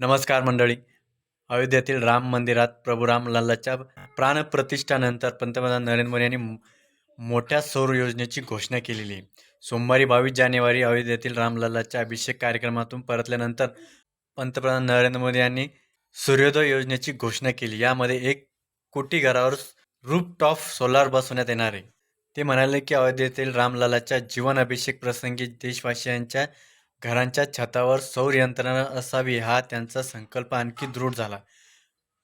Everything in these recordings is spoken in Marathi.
नमस्कार मंडळी. अयोध्येतील राम मंदिरात प्रभू राम लल्लाच्या प्राणप्रतिष्ठानंतर पंतप्रधान नरेंद्र मोदी यांनी मोठ्या सौर योजनेची घोषणा केलेली आहे. सोमवारी बावीस जानेवारी अयोध्येतील रामलल्लाच्या अभिषेक कार्यक्रमातून परतल्यानंतर पंतप्रधान नरेंद्र मोदी यांनी सूर्योदय योजनेची घोषणा केली. यामध्ये एक कोटी घरावर रूपटॉप सोलार बसवण्यात येणार आहे. ते म्हणाले की अयोध्येतील रामलल्लाच्या जीवन अभिषेक प्रसंगी देशवासियांच्या घरांच्या छतावर सौर यंत्रणा असावी हा त्यांचा संकल्प आणखी दृढ झाला.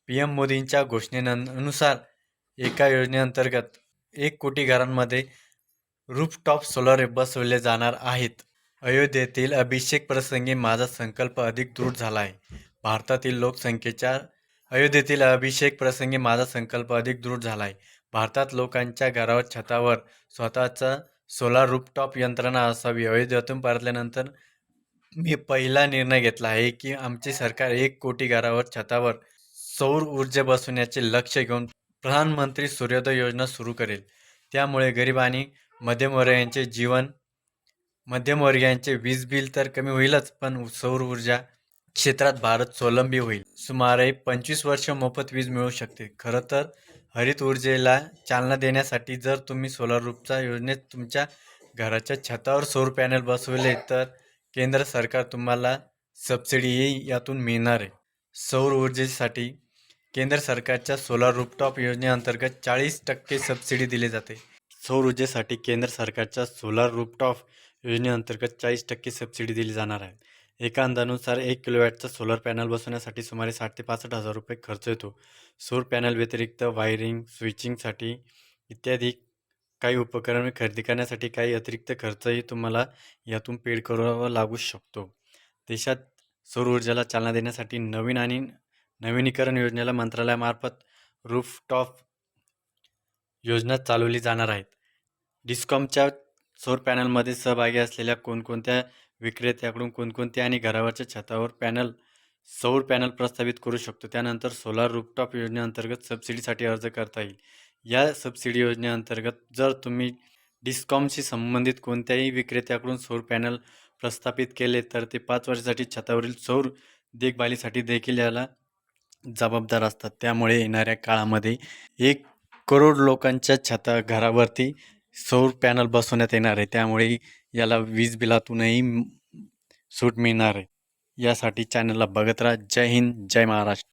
पी एम मोदींच्या घोषणेनुसार एका योजनेअंतर्गत एक कोटी घरांमध्ये रूफटॉप सोलर बसवले जाणार आहेत. अयोध्येतील अभिषेक प्रसंगी माझा संकल्प अधिक दृढ झाला आहे. भारतातील लोकसंख्येच्या अयोध्येतील अभिषेक प्रसंगी माझा संकल्प अधिक दृढ झाला आहे. भारतात लोकांच्या घरावर छतावर स्वतःचा सोलार रूफटॉप यंत्रणा असावी. अयोध्येतून परतल्यानंतर मी पहिला निर्णय घेतला आहे की आमचे सरकार एक कोटी घरावर छतावर सौर ऊर्जा बसवण्याचे लक्ष घेऊन प्रधानमंत्री सूर्योदय योजना सुरू करेल. त्यामुळे गरीब आणि मध्यमवर्गीयांचे जीवन मध्यमवर्गीयांचे वीज बिल तर कमी होईलच पण सौर ऊर्जा क्षेत्रात भारत स्वावलंबी होईल. सुमारे पंचवीस वर्ष मोफत वीज मिळू शकते. खरं तर हरित ऊर्जेला चालना देण्यासाठी जर तुम्ही सोलार रूपच्या योजनेत तुमच्या घराच्या छतावर सौर पॅनल बसवले तर केंद्र सरकार तुम्हाला सबसिडीही यातून मिळणार आहे. सौर ऊर्जेसाठी केंद्र सरकारच्या सोलार रूपटॉप योजनेअंतर्गत चाळीस टक्के सबसिडी दिली जाते. सौर ऊर्जेसाठी केंद्र सरकारच्या सोलार रूपटॉप योजनेअंतर्गत चाळीस टक्के सबसिडी दिली जाणार आहे. एका अंदानुसार एक किलोवॅटचा सोलर पॅनल बसवण्यासाठी सुमारे साठ ते पासष्ट हजार रुपये खर्च येतो. सौर पॅनल व्यतिरिक्त वायरिंग स्विचिंगसाठी इत्यादी काही उपकरणे खरेदी करण्यासाठी काही अतिरिक्त खर्चही तुम्हाला यातून पेड करावा लागू शकतो. देशात सौर ऊर्जेला चालना देण्यासाठी नवीन आणि नवीनीकरण योजनेला मंत्रालयामार्फत रूफटॉप योजना चालवली जाणार आहेत. डिस्कॉमच्या सौर पॅनलमध्ये सहभागी असलेल्या कोणकोणत्या विक्रेत्याकडून कोणकोणत्या आणि घरावरच्या छतावर पॅनल सौर पॅनल प्रस्तावित करू शकतो? त्यानंतर सोलार रूफटॉप योजनेअंतर्गत सबसिडीसाठी अर्ज करता येईल. या सबसिडी योजनेअंतर्गत जर तुम्ही डिस्कॉमशी संबंधित कोणत्याही विक्रेत्याकडून सौर पॅनल प्रस्थापित केले तर ते पाच वर्षासाठी छतावरील सौर देखभालीसाठी देखील याला जबाबदार असतात. त्यामुळे येणाऱ्या काळामध्ये एक करोड लोकांच्या छता घरावरती सौर पॅनल बसवण्यात येणार आहे. त्यामुळे याला वीज बिलातूनही सूट मिळणार आहे. यासाठी चॅनलला बघत राहा. जय हिंद जय महाराष्ट्र.